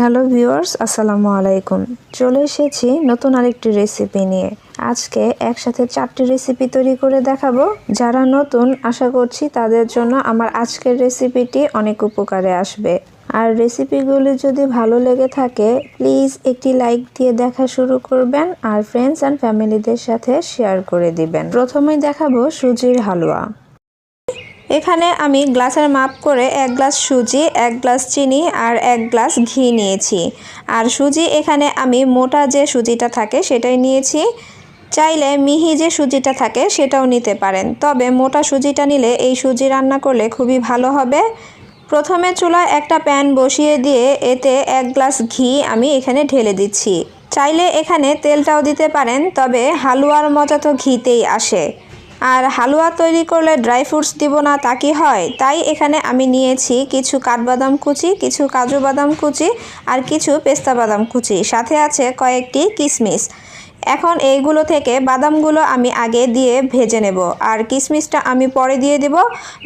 Hello viewers, আসসালামু আলাইকুম। চলে এসেছি নতুন আরেকটি রেসিপি নিয়ে। আজকে একসাথে চারটি রেসিপি তৈরি করে দেখাবো। যারা নতুন, আশা করছি তাদের জন্য আমার আজকের রেসিপিটি অনেক উপকারে আসবে। আর রেসিপিগুলি যদি ভালো লেগে থাকে প্লিজ একটি লাইক দিয়ে দেখা শুরু করবেন আর ফ্রেন্ডস অ্যান্ড ফ্যামিলিদের সাথে শেয়ার করে দিবেন। প্রথমেই দেখাবো সুজির হালুয়া। এখানে আমি গ্লাসের মাপ করে এক গ্লাস সুজি, এক গ্লাস চিনি আর এক গ্লাস ঘি নিয়েছি। আর সুজি এখানে আমি মোটা যে সুজিটা থাকে সেটাই নিয়েছি। চাইলে মিহি যে সুজিটা থাকে সেটাও নিতে পারেন। তবে মোটা সুজিটা নিলে এই সুজি রান্না করলে খুবই ভালো হবে। প্রথমে চুলায় একটা প্যান বসিয়ে দিয়ে এতে এক গ্লাস ঘি আমি এখানে ঢেলে দিচ্ছি। চাইলে এখানে তেলটাও দিতে পারেন, তবে হালুয়ার মজা তো ঘিতেই আসে। আর হালুয়া তৈরি করলে ড্রাই ফ্রুটস দিব না, তা কি হয়? তাই এখানে আমি নিয়েছি কিছু কাঠবাদাম কুচি, কিছু কাজু বাদাম কুচি আর কিছু পেস্তা বাদাম কুচি। সাথে আছে কয়েকটি কিশমিশ এখন এইগুলো থেকে বাদামগুলো আমি আগে দিয়ে ভেজে নেব আর কিশমিশটা আমি পরে দিয়ে দেব,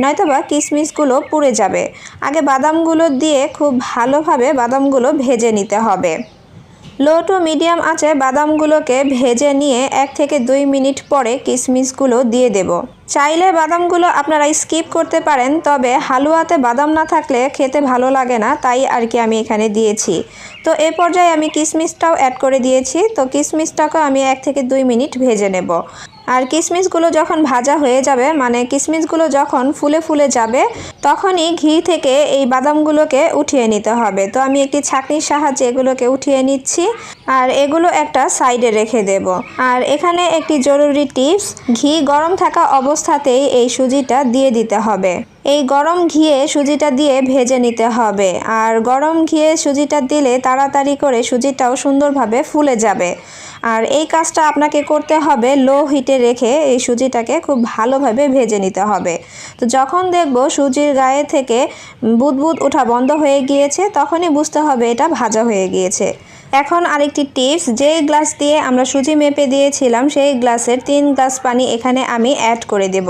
নয়তোবা কিশমিশগুলো পুড়ে যাবে। আগে বাদামগুলো দিয়ে খুব ভালোভাবে বাদামগুলো ভেজে নিতে হবে। লো টু মিডিয়াম আঁচে বাদামগুলোকে ভেজে নিয়ে এক থেকে দুই মিনিট পরে কিশমিশগুলো দিয়ে দেব। চাইলে বাদামগুলো আপনারা স্কিপ করতে পারেন, তবে হালুয়াতে বাদাম না থাকলে খেতে ভালো লাগে না, তাই আর কি আমি এখানে দিয়েছি। তো এ পর্যায়ে আমি কিশমিশটাও অ্যাড করে দিয়েছি, তো কিশমিশটাকে আমি এক থেকে দুই মিনিট ভেজে নেব। আর কিশমিশগুলো যখন ভাজা হয়ে যাবে মানে কিশমিশগুলো যখন ফুলে ফুলে যাবে, তখনই ঘি থেকে এই বাদামগুলোকে উঠিয়ে নিতে হবে। তো আমি একটি ছাঁকনির সাহায্যে এগুলোকে উঠিয়ে নিচ্ছি আর এগুলো একটা সাইডে রেখে দেব। আর এখানে একটি জরুরি টিপস, ঘি গরম থাকা অবস্থাতেই এই সুজিটা দিয়ে দিতে হবে। এই গরম ঘিয়ে সুজিটা দিয়ে ভেজে নিতে হবে। আর গরম ঘিয়ে সুজিটা দিলে তাড়াতাড়ি করে সুজিটাও সুন্দরভাবে ফুলে যাবে। আর এই কাজটা আপনাকে করতে হবে লো হিটে রেখে এই সুজিটাকে খুব ভালোভাবে ভেজে নিতে হবে। তো যখন দেখব সুজির গায়ে থেকে বুদবুদ ওঠা বন্ধ হয়ে গিয়েছে, তখনই বুঝতে হবে এটা ভাজা হয়ে গিয়েছে। এখন আরেকটি টিপস যেই গ্লাস দিয়ে আমরা সুজি মেপে দিয়েছিলাম, সেই গ্লাসের তিন গ্লাস পানি এখানে আমি অ্যাড করে দেব।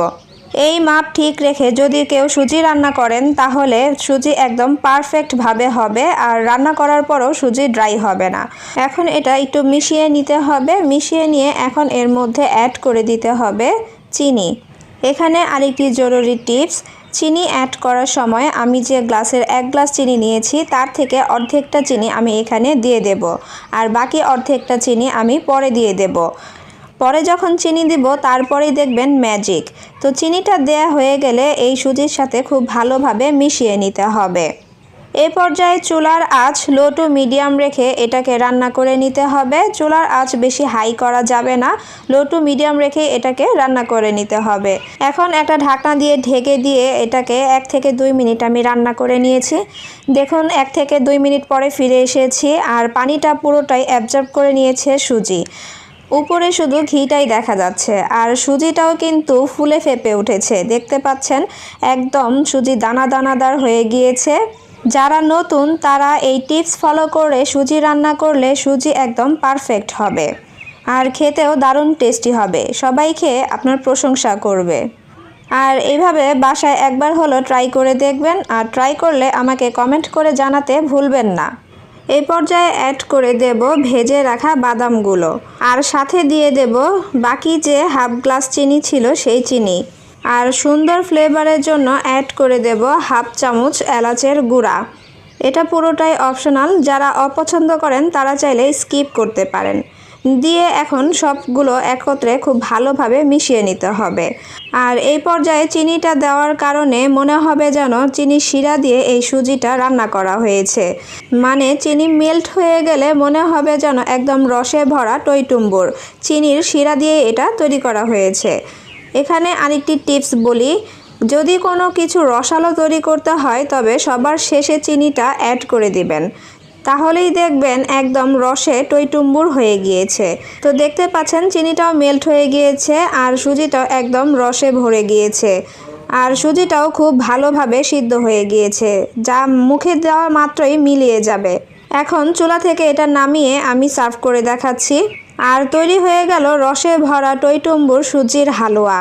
এই মাপ ঠিক রেখে যদি কেউ সুজি রান্না করেন, তাহলে সুজি একদম পারফেক্টভাবে হবে আর রান্না করার পরও সুজি ড্রাই হবে না। এখন এটা একটু মিশিয়ে নিতে হবে। মিশিয়ে নিয়ে এখন এর মধ্যে অ্যাড করে দিতে হবে চিনি। এখানে আরেকটি জরুরি টিপস চিনি অ্যাড করার সময় আমি যে গ্লাসের এক গ্লাস চিনি নিয়েছি, তার থেকে অর্ধেকটা চিনি আমি এখানে দিয়ে দেব। আর বাকি অর্ধেকটা চিনি আমি পরে দিয়ে দেব। পরে যখন চিনি দিব, তারপরেই দেখবেন ম্যাজিক তো চিনিটা দেয়া হয়ে গেলে এই সুজির সাথে খুব ভালোভাবে মিশিয়ে নিতে হবে। এ পর্যায়ে চুলার আঁচ লো টু মিডিয়াম রেখে এটাকে রান্না করে নিতে হবে। চুলার আঁচ বেশি হাই করা যাবে না, লো টু মিডিয়াম রেখে এটাকে রান্না করে নিতে হবে। এখন একটা ঢাকনা দিয়ে ঢেকে দিয়ে এটাকে এক থেকে দুই মিনিট আমি রান্না করে নিয়েছি। দেখুন, এক থেকে দুই মিনিট পরে ফিরে এসেছি আর পানিটা পুরোটাই অ্যাবজর্ব করে নিয়েছে সুজি। উপরে শুধু ঘিটাই দেখা যাচ্ছে, আর সুজিটাও কিন্তু ফুলে ফেপে উঠেছে। দেখতে পাচ্ছেন, একদম সুজি দানা দানাদার হয়ে গিয়েছে। যারা নতুন, তারা এই টিপস ফলো করে সুজি রান্না করলে সুজি একদম পারফেক্ট হবে। আর খেতেও দারুণ টেস্টি হবে। সবাই খেয়ে আপনার প্রশংসা করবে। আর এইভাবে বাসায় একবার হলো ট্রাই করে দেখবেন, আর ট্রাই করলে আমাকে কমেন্ট করে জানাতে ভুলবেন না। এই পর্যায়ে অ্যাড করে দেব ভেজে রাখা বাদামগুলো। আর সাথে দিয়ে দেব বাকি যে হাফ গ্লাস চিনি ছিল সেই চিনি। আর সুন্দর ফ্লেভারের জন্য অ্যাড করে দেব হাফ চামচ এলাচের গুঁড়া। এটা পুরোটাই অপশনাল যারা অপছন্দ করেন তারা চাইলে স্কিপ করতে পারেন। দিয়ে এখন সবগুলো একত্রে খুব ভালোভাবে মিশিয়ে নিতে হবে। আর এই পর্যায়ে চিনিটা দেওয়ার কারণে মনে হবে যেন চিনি শিরা দিয়ে এই সুজিটা রান্না করা হয়েছে। মানে চিনি মেল্ট হয়ে গেলে মনে হবে যেন একদম রসে ভরা টইটুম্বুর। চিনির শিরা দিয়ে এটা তৈরি করা হয়েছে। এখানে আরেকটি টিপস বলি, যদি কোনো কিছু রসালো তৈরি করতে হয় তবে সবার শেষে চিনিটা অ্যাড করে দিবেন। তাহলেই দেখবেন একদম রসে টইটুম্বুর হয়ে গিয়েছে। তো দেখতে পাচ্ছেন, চিনিটাও মেল্ট হয়ে গিয়েছে আর সুজিটাও একদম রসে ভরে গিয়েছে। আর সুজিটাও খুব ভালোভাবে সিদ্ধ হয়ে গিয়েছে, যা মুখে দেওয়া মাত্রই মিলিয়ে যাবে। এখন চুলা থেকে এটা নামিয়ে আমি সার্ভ করে দেখাচ্ছি। আর তৈরি হয়ে গেল রসে ভরা টইটুম্বুর সুজির হালুয়া।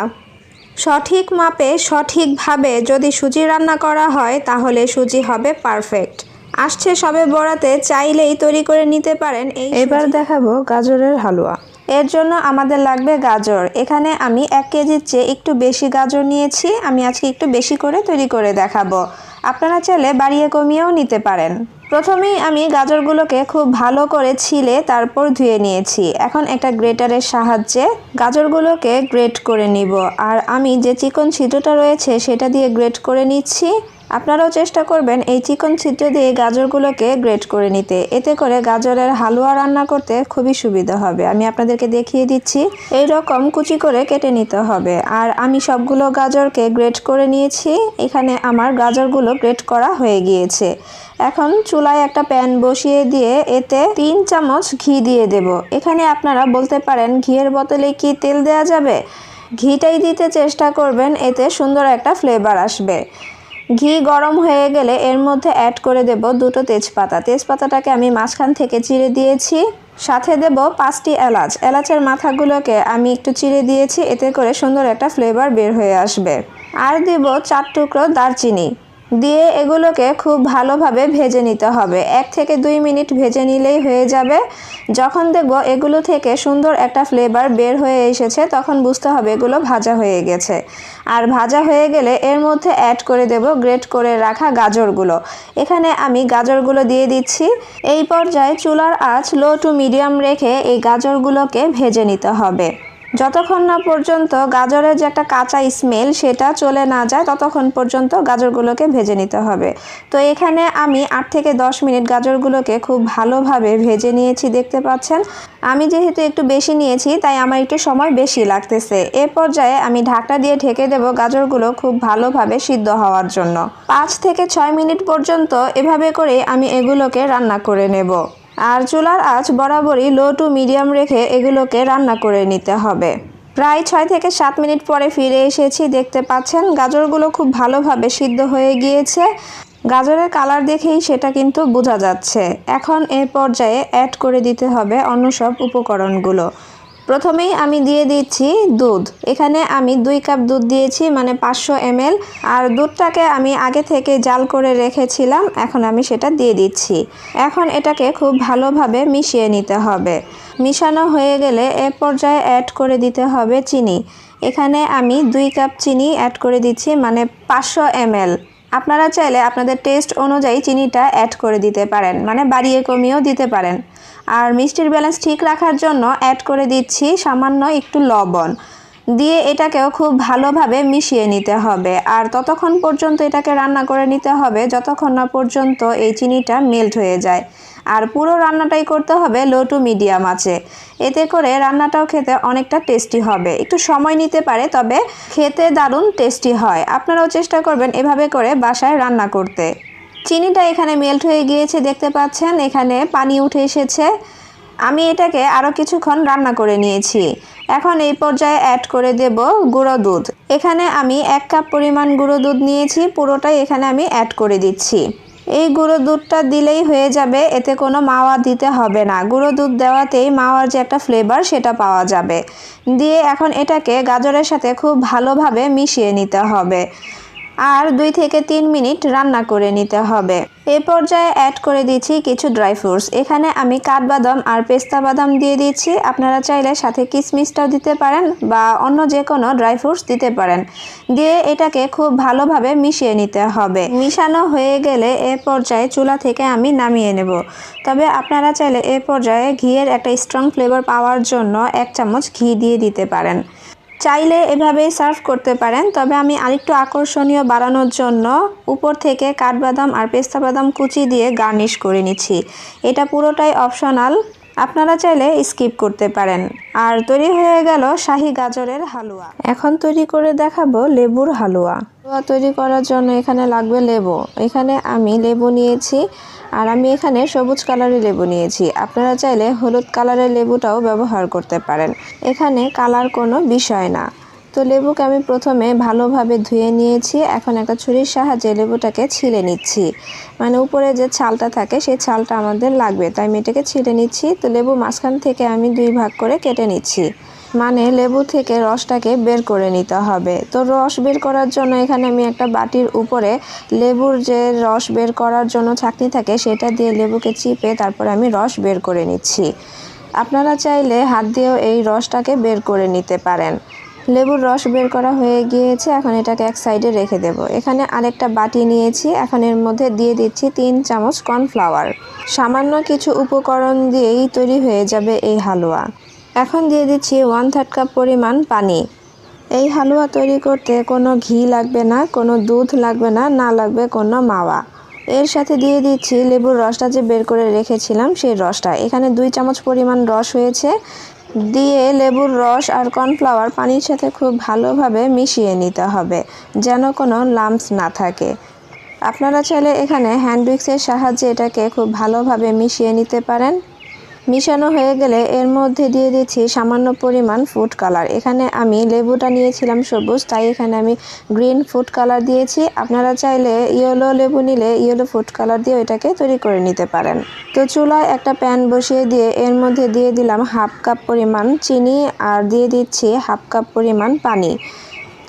সঠিক মাপে সঠিকভাবে যদি সুজি রান্না করা হয়, তাহলে সুজি হবে পারফেক্ট। আসছে সবে বড়াতে চাইলেই তৈরি করে নিতে পারেন এই এবার দেখাবো গাজরের হালুয়া। এর জন্য আমাদের লাগবে গাজর। এখানে আমি এক কেজির চেয়ে একটু বেশি গাজর নিয়েছি। আমি আজকে একটু বেশি করে তৈরি করে দেখাবো। আপনারা চাইলে বাড়িয়ে কমিয়েও নিতে পারেন। প্রথমেই আমি গাজরগুলোকে খুব ভালো করে ছিলে তারপর ধুয়ে নিয়েছি। এখন একটা গ্রেটারের সাহায্যে গাজরগুলোকে গ্রেট করে নিব। আর আমি যে চিকন ছিদ্রটা রয়েছে সেটা দিয়ে গ্রেট করে নিচ্ছি। আপনারাও চেষ্টা করবেন এই চিকন ছিদ্র দিয়ে গাজরগুলোকে গ্রেট করে নিতে। এতে করে গাজরের হালুয়া রান্না করতে খুবই সুবিধা হবে। আমি আপনাদেরকে দেখিয়ে দিচ্ছি, এই রকম কুচি করে কেটে নিতে হবে। আর আমি সবগুলো গাজরকে গ্রেট করে নিয়েছি। এখানে আমার গাজরগুলো গ্রেট করা হয়ে গিয়েছে। এখন চুলায় একটা প্যান বসিয়ে দিয়ে এতে তিন চামচ ঘি দিয়ে দেব। এখানে আপনারা বলতে পারেন, ঘিয়ের বোতলে কি তেল দেওয়া যাবে? ঘিটাই দিতে চেষ্টা করবেন, এতে সুন্দর একটা ফ্লেভার আসবে। ঘি গরম হয়ে গেলে এর মধ্যে অ্যাড করে দেব দুটো তেজপাতা। তেজপাতাটাকে আমি মাঝখান থেকে চিড়ে দিয়েছি। সাথে দেব পাঁচটি এলাচ। এলাচের মাথাগুলোকে আমি একটু চিড়ে দিয়েছি, এতে করে সুন্দর একটা ফ্লেভার বের হয়ে আসবে। আর দেব চার টুকরো দারচিনি। দিয়ে এগুলোকে খুব ভালোভাবে ভেজে নিতে হবে। এক থেকে দুই মিনিট ভেজে নিলেই হয়ে যাবে। যখন দেখব এগুলো থেকে সুন্দর একটা ফ্লেভার বের হয়ে এসেছে, তখন বুঝতে হবে এগুলো ভাজা হয়ে গেছে। আর ভাজা হয়ে গেলে এর মধ্যে অ্যাড করে দেব গ্রেট করে রাখা গাজরগুলো। এখানে আমি গাজরগুলো দিয়ে দিচ্ছি। এই পর্যায়ে চুলার আঁচ লো টু মিডিয়াম রেখে এই গাজরগুলোকে ভেজে নিতে হবে। যতক্ষণ না পর্যন্ত গাজরের যে একটা কাঁচা স্মেল সেটা চলে না যায়, ততক্ষণ পর্যন্ত গাজরগুলোকে ভেজে নিতে হবে। তো এখানে আমি আট থেকে দশ মিনিট গাজরগুলোকে খুব ভালোভাবে ভেজে নিয়েছি, দেখতে পাচ্ছেন। আমি যেহেতু একটু বেশি নিয়েছি, তাই আমার একটু সময় বেশি লাগতেছে। এ পর্যায়ে আমি ঢাকনা দিয়ে ঢেকে দেব গাজরগুলো খুব ভালোভাবে সিদ্ধ হওয়ার জন্য। পাঁচ থেকে ছয় মিনিট পর্যন্ত এভাবে করে আমি এগুলোকে রান্না করে নেব। আর চুলার আঁচ বরাবরই লো টু মিডিয়াম রেখে এগুলোকে রান্না করে নিতে হবে। প্রায় ছয় থেকে সাত মিনিট পরে ফিরে এসেছি, দেখতে পাচ্ছেন গাজরগুলো খুব ভালোভাবে সিদ্ধ হয়ে গিয়েছে। গাজরের কালার দেখেই সেটা কিন্তু বোঝা যাচ্ছে। এখন এ পর্যায়ে অ্যাড করে দিতে হবে অন্য সব উপকরণগুলো। প্রথমেই আমি দিয়ে দিচ্ছি দুধ। এখানে আমি দুই কাপ দুধ দিয়েছি মানে পাঁচশো এমএল। আর দুধটাকে আমি আগে থেকে জাল করে রেখেছিলাম, এখন আমি সেটা দিয়ে দিচ্ছি। এখন এটাকে খুব ভালোভাবে মিশিয়ে নিতে হবে। মিশানো হয়ে গেলে এ পর্যায়ে অ্যাড করে দিতে হবে চিনি। এখানে আমি দুই কাপ চিনি অ্যাড করে দিচ্ছি মানে পাঁচশো এমএল। আপনারা চাইলে আপনাদের টেস্ট অনুযায়ী চিনিটা অ্যাড করে দিতে পারেন মানে বাড়িয়ে কমিয়েও দিতে পারেন। আর মিষ্টির ব্যালেন্স ঠিক রাখার জন্য অ্যাড করে দিচ্ছি সামান্য একটু লবণ। দিয়ে এটাকেও খুব ভালোভাবে মিশিয়ে নিতে হবে। আর ততক্ষণ পর্যন্ত এটাকে রান্না করে নিতে হবে যতক্ষণ না পর্যন্ত এই চিনিটা মেল্ট হয়ে যায়। আর পুরো রান্নাটাই করতে হবে লো টু মিডিয়াম আছে এতে করে রান্নাটাও খেতে অনেকটা টেস্টি হবে। একটু সময় নিতে পারে, তবে খেতে দারুণ টেস্টি হয়। আপনারাও চেষ্টা করবেন এভাবে করে বাসায় রান্না করতে। চিনিটা এখানে মেল্ট হয়ে গিয়েছে, দেখতে পাচ্ছেন? এখানে পানি উঠে এসেছে। আমি এটাকে আরও কিছুক্ষণ রান্না করে নিয়েছি। এখন এই পর্যায়ে অ্যাড করে দেব গুঁড়ো দুধ। এখানে আমি এক কাপ পরিমাণ গুঁড়ো দুধ নিয়েছি, পুরোটাই এখানে আমি অ্যাড করে দিচ্ছি। এই গুঁড়ো দুধটা দিলেই হয়ে যাবে, এতে কোনো মাওয়া দিতে হবে না। গুঁড়ো দুধ দেওয়াতেই মাওয়ার যে একটা ফ্লেভার সেটা পাওয়া যাবে। দিয়ে এখন এটাকে গাজরের সাথে খুব ভালোভাবে মিশিয়ে নিতে হবে। আর দুই থেকে তিন মিনিট রান্না করে নিতে হবে। এ পর্যায়ে অ্যাড করে দিচ্ছি কিছু ড্রাই ফ্রুটস এখানে আমি কাঠবাদাম আর পেস্তা বাদাম দিয়ে দিচ্ছি। আপনারা চাইলে সাথে কিশমিশটাও দিতে পারেন বা অন্য যে কোনো ড্রাই ফ্রুটস দিতে পারেন। দিয়ে এটাকে খুব ভালোভাবে মিশিয়ে নিতে হবে। মিশানো হয়ে গেলে এ পর্যায়ে চুলা থেকে আমি নামিয়ে নেব। তবে আপনারা চাইলে এ পর্যায়ে ঘিয়ের একটা স্ট্রং ফ্লেভার পাওয়ার জন্য এক চামচ ঘি দিয়ে দিতে পারেন। চাইলে এভাবেই সার্ভ করতে পারেন, তবে আমি আরেকটু আকর্ষণীয় বাড়ানোর জন্য উপর থেকে কাঠবাদাম আর পেস্তা বাদাম কুচি দিয়ে গার্নিশ করে নিচ্ছি। এটা পুরোটাই অপশনাল। আপনারা চাইলে স্কিপ করতে পারেন। আর তৈরি হয়ে গেল শাহি গাজরের হালুয়া। এখন তৈরি করে দেখাবো লেবুর হালুয়া। হালুয়া তৈরি করার জন্য এখানে লাগবে লেবু। এখানে আমি লেবু নিয়েছি আর আমি এখানে সবুজ কালারের লেবু নিয়েছি। আপনারা চাইলে হলুদ কালারের লেবুটাও ব্যবহার করতে পারেন। এখানে কালার কোনো বিষয় না। তো লেবুকে আমি প্রথমে ভালোভাবে ধুয়ে নিয়েছি। এখন একটা ছুরির সাহায্যে লেবুটাকে ছিলে নিচ্ছি। মানে উপরে যে ছালটা থাকে, সেই ছালটা আমাদের লাগবে। তাই আমি এটাকে ছিলে নিচ্ছি। তো লেবু মাঝখান থেকে আমি দুই ভাগ করে কেটে নিচ্ছি। মানে লেবু থেকে রসটাকে বের করে নিতে হবে। তো রস বের করার জন্য এখানে আমি একটা বাটির উপরে লেবুর যে রস বের করার জন্য ছাঁকনি থাকে, সেটা দিয়ে লেবুকে চিপে তারপরে আমি রস বের করে নিচ্ছি। আপনারা চাইলে হাত দিয়েও এই রসটাকে বের করে নিতে পারেন। লেবুর রস বের করা হয়ে গিয়েছে, এখন এটাকে এক সাইডে রেখে দেব। এখানে আরেকটা বাটি নিয়েছি, এখন এর মধ্যে দিয়ে দিচ্ছি তিন চামচ কর্নফ্লাওয়ার। সামান্য কিছু উপকরণ দিয়েই তৈরি হয়ে যাবে এই হালুয়া। এখন দিয়ে দিচ্ছি ওয়ান থার্ড কাপ পরিমাণ পানি। এই হালুয়া তৈরি করতে কোনো ঘি লাগবে না, কোনো দুধ লাগবে না না লাগবে কোনো মাওয়া। এর সাথে দিয়ে দিচ্ছি লেবুর রসটা যে বের করে রেখেছিলাম সেই রসটা। এখানে দুই চামচ পরিমাণ রস হয়েছে। দিয়ে লেবুর রস আর কর্নফ্লাওয়ার পানির সাথে খুব ভালোভাবে মিশিয়ে নিতে হবে, যেন কোনো লাম্পস না থাকে। আপনারা চাইলে এখানে হ্যান্ডউইক্সের সাহায্যে এটাকে খুব ভালোভাবে মিশিয়ে নিতে পারেন। মিশানো হয়ে গেলে এর মধ্যে দিয়ে দিচ্ছি সামান্য পরিমাণ ফুড কালার এখানে আমি লেবুটা নিয়েছিলাম সবুজ, তাই এখানে আমি গ্রিন ফুড কালার দিয়েছি। আপনারা চাইলে ইয়েলো লেবু নিলে ইয়েলো ফুড কালার দিয়ে এটাকে তৈরি করে নিতে পারেন। তো চুলায় একটা প্যান বসিয়ে দিয়ে এর মধ্যে দিয়ে দিলাম হাফ কাপ পরিমাণ চিনি আর দিয়ে দিচ্ছি হাফ কাপ পরিমাণ পানি।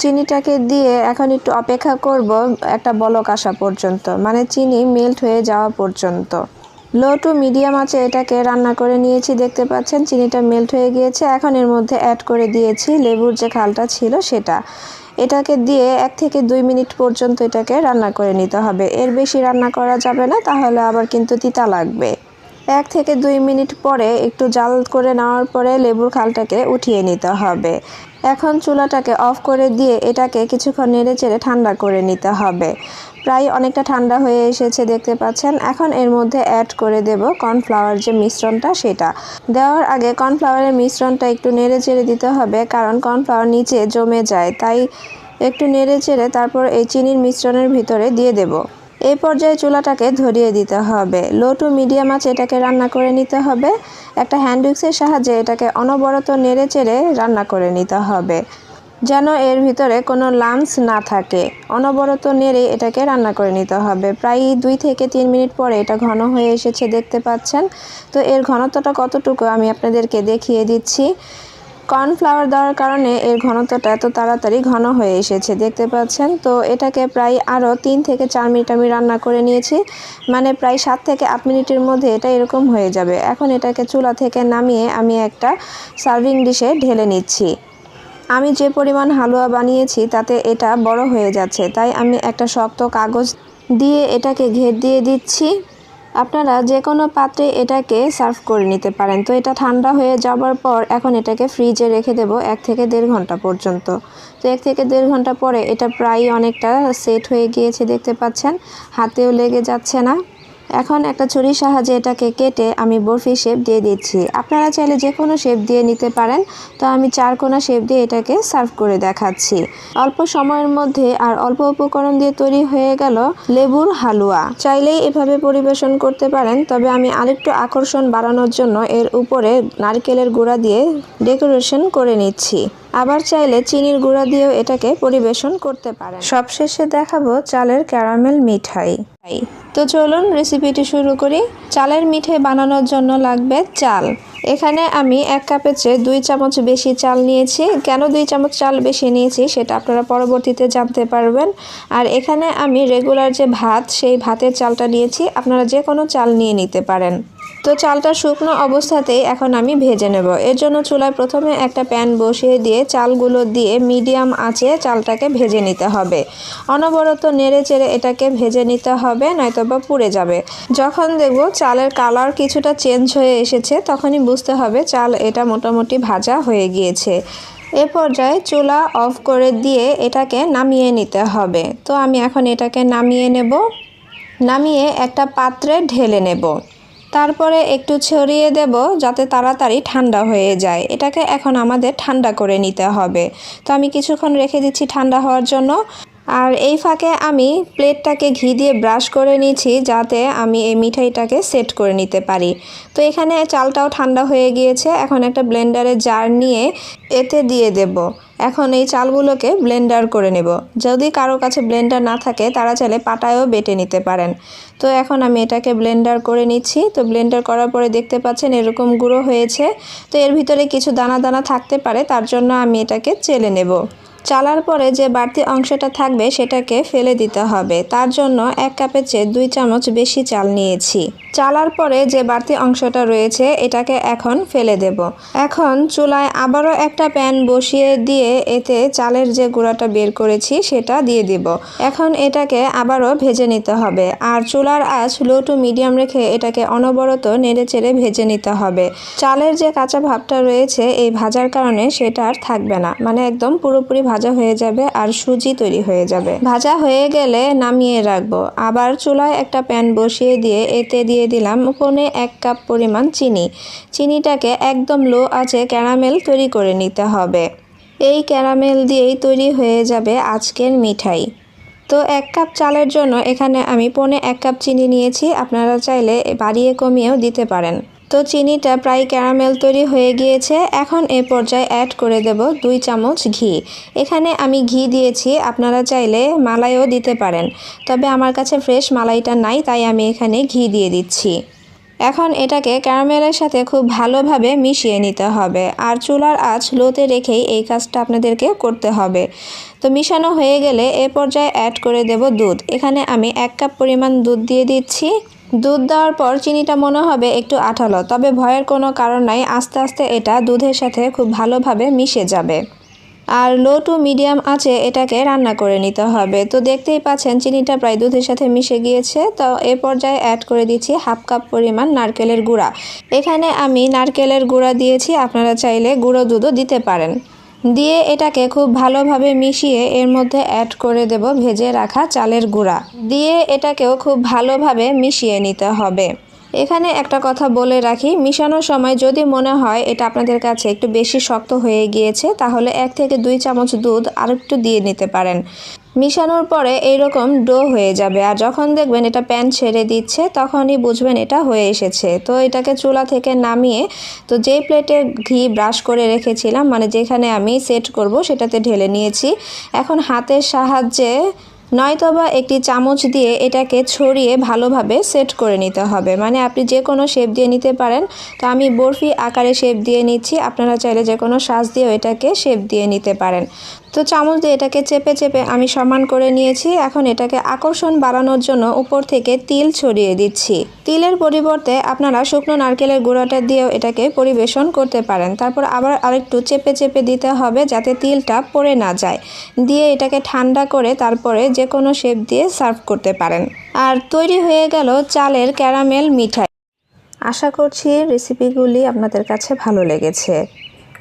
চিনিটাকে দিয়ে এখন একটু অপেক্ষা করব একটা বলক আসা পর্যন্ত মানে চিনি মেল্ট হয়ে যাওয়া পর্যন্ত। লো টু মিডিয়াম আছে, এটাকে রান্না করে নিয়েছি, দেখতে পাচ্ছেন, চিনিটা মেল্ট হয়ে গিয়েছে। এখন এর মধ্যে অ্যাড করে দিয়েছি, লেবুর যে খালটা ছিল সেটা। এটাকে দিয়ে এক থেকে দুই মিনিট পর্যন্ত এটাকে রান্না করে নিতে হবে। এর বেশি রান্না করা যাবে না, তাহলে আবার কিন্তু তিতা লাগবে। এক থেকে দুই মিনিট পরে একটু জাল করে নেওয়ার পরে লেবুর খালটাকে উঠিয়ে নিতে হবে। এখন চুলাটাকে অফ করে দিয়ে এটাকে কিছুক্ষণ নেড়ে চেড়ে ঠান্ডা করে নিতে হবে। প্রায় অনেকটা ঠান্ডা হয়ে এসেছে, দেখতে পাচ্ছেন। এখন এর মধ্যে অ্যাড করে দেব কর্নফ্লাওয়ার যে মিশ্রণটা, সেটা। দেওয়ার আগে কর্নফ্লাওয়ারের মিশ্রণটা একটু নেড়ে চেড়ে দিতে হবে, কারণ কর্নফ্লাওয়ার নিচে জমে যায়। তাই একটু নেড়ে চেড়ে তারপর এই চিনির মিশ্রণের ভিতরে দিয়ে দেব। এই পর্যায়ে চুলাটাকে ধরিয়ে দিতে হবে। লো টু মিডিয়াম আছে এটাকে রান্না করে নিতে হবে। একটা হ্যান্ড উইক্সের সাহায্যে এটাকে অনবরত নেড়ে চেড়ে রান্না করে নিতে হবে। যেন এর ভিতরে কোনো লামস না থাকে। অনবরত নেড়ে এটাকে রান্না করে নিতে হবে। প্রায় দুই থেকে তিন মিনিট পরে এটা ঘন হয়ে এসেছে, দেখতে পাচ্ছেন? তো এর ঘনত্বটা কতটুকু আমি আপনাদেরকে দেখিয়ে দিচ্ছি। কর্নফ্লাওয়ার দেওয়ার কারণে এর ঘনত্বটা এত তাড়াতাড়ি ঘন হয়ে এসেছে, দেখতে পাচ্ছেন? তো এটাকে প্রায় আরও তিন থেকে চার মিনিট আমি রান্না করে নিয়েছি। মানে প্রায় সাত থেকে আট মিনিটের মধ্যে এটা এরকম হয়ে যাবে। এখন এটাকে চুলা থেকে নামিয়ে আমি একটা সার্ভিং ডিশে ঢেলে নিচ্ছি। আমি যে পরিমাণ হালুয়া বানিয়েছি, তাতে এটা বড় হয়ে যাচ্ছে। তাই আমি একটা শক্ত কাগজ দিয়ে এটাকে ঘের দিয়ে দিচ্ছি। আপনারা যে কোনো পাত্রে এটাকে সার্ভ করে নিতে পারেন। তো এটা ঠান্ডা হয়ে যাওয়ার পর এখন এটাকে ফ্রিজে রেখে দেব এক থেকে দেড় ঘণ্টা পর্যন্ত। তো এক থেকে দেড় ঘণ্টা পরে এটা প্রায় অনেকটা সেট হয়ে গিয়েছে, দেখতে পাচ্ছেন? হাতেও লেগে যাচ্ছে না। এখন একটা ছুরির সাহায্যে এটাকে কেটে আমি বরফি শেপ দিয়ে দিচ্ছি। আপনারা চাইলে যে কোনো শেপ দিয়ে নিতে পারেন। তো আমি চার কোনা শেপ দিয়ে এটাকে সার্ভ করে দেখাচ্ছি। অল্প সময়ের মধ্যে আর অল্প উপকরণ দিয়ে তৈরি হয়ে গেল লেবুর হালুয়া। চাইলেই এভাবে পরিবেশন করতে পারেন, তবে আমি আরেকটু আকর্ষণ বাড়ানোর জন্য এর উপরে নারকেলের গুঁড়া দিয়ে ডেকোরেশন করে নিচ্ছি। আবার চাইলে চিনির গুঁড়া দিয়েও এটাকে পরিবেশন করতে পারেন। সবশেষে দেখাবো চালের ক্যারামেল মিঠাই। তো চলুন রেসিপিটি শুরু করি। চালের মিঠে বানানোর জন্য লাগবে চাল। এখানে আমি এক কাপের চেয়ে দুই চামচ বেশি চাল নিয়েছি। কেন দুই চামচ চাল বেশি নিয়েছি সেটা আপনারা পরবর্তীতে জানতে পারবেন। আর এখানে আমি রেগুলার যে ভাত, সেই ভাতের চালটা নিয়েছি। আপনারা যে কোনো চাল নিয়ে নিতে পারেন। তো চালটা শুকনো অবস্থাতেই এখন আমি ভেজে নেব। এর জন্য চুলায় প্রথমে একটা প্যান বসিয়ে দিয়ে চালগুলো দিয়ে মিডিয়াম আঁচে চালটাকে ভেজে নিতে হবে। অনবরত নেড়ে চেড়ে এটাকে ভেজে নিতে হবে নয়তো বা পুড়ে যাবে। যখন দেখব চালের কালার কিছুটা চেঞ্জ হয়ে এসেছে, তখনই বুঝতে হবে চাল এটা মোটামুটি ভাজা হয়ে গিয়েছে। এ পর্যায়ে চুলা অফ করে দিয়ে এটাকে নামিয়ে নিতে হবে। তো আমি এখন এটাকে নামিয়ে নেব। নামিয়ে একটা পাত্রে ঢেলে নেব। তারপরে একটু ছড়িয়ে দেব যাতে তাড়াতাড়ি ঠান্ডা হয়ে যায়। এটাকে এখন আমাদের ঠান্ডা করে নিতে হবে। তো আমি কিছুক্ষণ রেখে দিচ্ছি ঠান্ডা হওয়ার জন্য। আর এই ফাঁকে আমি প্লেটটাকে ঘি দিয়ে ব্রাশ করে নিয়েছি যাতে আমি এই মিঠাইটাকে সেট করে নিতে পারি। তো এখানে চালটাও ঠান্ডা হয়ে গিয়েছে, এখন একটা ব্লেন্ডারে জার নিয়ে এতে দিয়ে দেব। এখন এই চালগুলোকে ব্লেন্ডার করে নেব। যদি কারও কাছে ব্লেন্ডার না থাকে, তারা চাইলে পাটায়ও বেটে নিতে পারেন। তো এখন আমি এটাকে ব্লেন্ডার করে নিচ্ছি। তো ব্লেন্ডার করার পরে দেখতে পাচ্ছেন এরকম গুঁড়ো হয়েছে। তো এর ভিতরে কিছু দানা দানা থাকতে পারে, তার জন্য আমি এটাকে চেলে নেব। চালার পরে যে বাড়তি অংশটা থাকবে সেটাকে ফেলে দিতে হবে। তার জন্য এক কাপের চেয়ে দুই চামচ বেশি চাল নিয়েছি। চালার পরে যে বাড়তি অংশটা রয়েছে, এটাকে এখন ফেলে দেব। এখন চুলায় আবারও একটা প্যান বসিয়ে দিয়ে এতে চালের যে গুঁড়াটা বের করেছি, সেটা দিয়ে দিব। এখন এটাকে আবারও ভেজে নিতে হবে। আর চুলার আঁচ লো টু মিডিয়াম রেখে এটাকে অনবরত নেড়ে চেড়ে ভেজে নিতে হবে। চালের যে কাঁচা ভাবটা রয়েছে, এই ভাজার কারণে সেটা আর থাকবে না। মানে একদম পুরোপুরি ভাজা হয়ে যাবে আর সুজি তৈরি হয়ে যাবে। ভাজা হয়ে গেলে নামিয়ে রাখব। আবার চুলায় একটা প্যান বসিয়ে দিয়ে এতে দিয়ে দিলাম পনে এক কাপ পরিমাণ চিনি। চিনিটাকে একদম লো আছে ক্যারামেল তৈরি করে নিতে হবে। এই ক্যারামেল দিয়েই তৈরি হয়ে যাবে আজকের মিঠাই। তো এক কাপ চালের জন্য এখানে আমি পনে এক কাপ চিনি নিয়েছি। আপনারা চাইলে বাড়িয়ে কমিয়েও দিতে পারেন। তো চিনিটা প্রায় ক্যারামেল তৈরি হয়ে গিয়েছে। এখন এ পর্যায়ে অ্যাড করে দেব দুই চামচ ঘি। এখানে আমি ঘি দিয়েছি, আপনারা চাইলে মালাইও দিতে পারেন। তবে আমার কাছে ফ্রেশ মালাইটা নাই, তাই আমি এখানে ঘি দিয়ে দিচ্ছি। এখন এটাকে ক্যারামেলের সাথে খুব ভালোভাবে মিশিয়ে নিতে হবে। আর চুলার আঁচ লোতে রেখেই এই কাজটা আপনাদেরকে করতে হবে। তো মিশানো হয়ে গেলে এ পর্যায়ে অ্যাড করে দেব দুধ। এখানে আমি এক কাপ পরিমাণ দুধ দিয়ে দিচ্ছি। দুধ দেওয়ার পর চিনিটা মনে হবে একটু আঠালো, তবে ভয়ের কোনো কারণ নাই, আস্তে আস্তে এটা দুধের সাথে খুব ভালোভাবে মিশে যাবে। আর লো টু মিডিয়াম আছে, এটাকে রান্না করে নিতে হবে। তো দেখতেই পাচ্ছেন, চিনিটা প্রায় দুধের সাথে মিশে গিয়েছে। তো এ পর্যায়ে অ্যাড করে দিচ্ছি হাফ কাপ পরিমাণ নারকেলের গুঁড়া। এখানে আমি নারকেলের গুঁড়া দিয়েছি, আপনারা চাইলে গুঁড়ো দুধও দিতে পারেন। দিয়ে এটাকে খুব ভালোভাবে মিশিয়ে এর মধ্যে অ্যাড করে দেব ভেজে রাখা চালের গুঁড়া। দিয়ে এটাকেও খুব ভালোভাবে মিশিয়ে নিতে হবে। এখানে একটা কথা বলে রাখি, মিশানোর সময় যদি মনে হয় এটা আপনাদের কাছে একটু বেশি শক্ত হয়ে গিয়েছে, তাহলে এক থেকে দুই চামচ দুধ আরেকটু দিয়ে নিতে পারেন। মিশানোর পরে এইরকম ডো হয়ে যাবে। আর যখন দেখবেন এটা প্যান ছেড়ে দিচ্ছে, তখনই বুঝবেন এটা হয়ে এসেছে। তো এটাকে চুলা থেকে নামিয়ে, তো যেই প্লেটে ঘি ব্রাশ করে রেখেছিলাম মানে যেখানে আমি সেট করব সেটাতে ঢেলে নিয়েছি। এখন হাতের সাহায্যে নয়তোবা একটি চামচ দিয়ে এটাকে ছড়িয়ে ভালোভাবে সেট করে নিতে হবে। মানে আপনি যে কোনো শেপ দিয়ে নিতে পারেন। তো আমি বরফি আকারে শেপ দিয়ে নিচ্ছি। আপনারা চাইলে যে কোনো সাজ দিয়েও এটাকে শেপ দিয়ে নিতে পারেন। তো চামচ দিয়ে এটাকে চেপে চেপে আমি সমান করে নিয়েছি। এখন এটাকে আকর্ষণ বাড়ানোর জন্য উপর থেকে তিল ছড়িয়ে দিচ্ছি। তিলের পরিবর্তে আপনারা শুকনো নারকেলের গুঁড়োটা দিয়েও এটাকে পরিবেশন করতে পারেন। তারপর আবার আরেকটু চেপে চেপে দিতে হবে যাতে তিলটা পড়ে না যায়। দিয়ে এটাকে ঠান্ডা করে তারপরে যে কোনো শেপ দিয়ে সার্ভ করতে পারেন। আর তৈরি হয়ে গেল চালের ক্যারামেল মিঠাই। আশা করছি রেসিপিগুলি আপনাদের কাছে ভালো লেগেছে।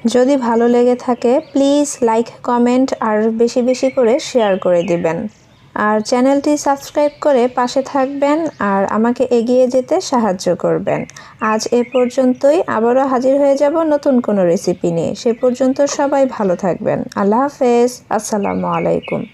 যদি ভালো লেগে থাকে প্লিজ লাইক কমেন্ট আর বেশি বেশি করে শেয়ার করে দিবেন। আর চ্যানেলটি সাবস্ক্রাইব করে পাশে থাকবেন আর আমাকে এগিয়ে যেতে সাহায্য করবেন। আজ এ পর্যন্তই, আবারও হাজির হয়ে যাব নতুন কোনো রেসিপি নিয়ে। সে পর্যন্ত সবাই ভালো থাকবেন। আল্লাহ হাফেজ। আসসালামু আলাইকুম।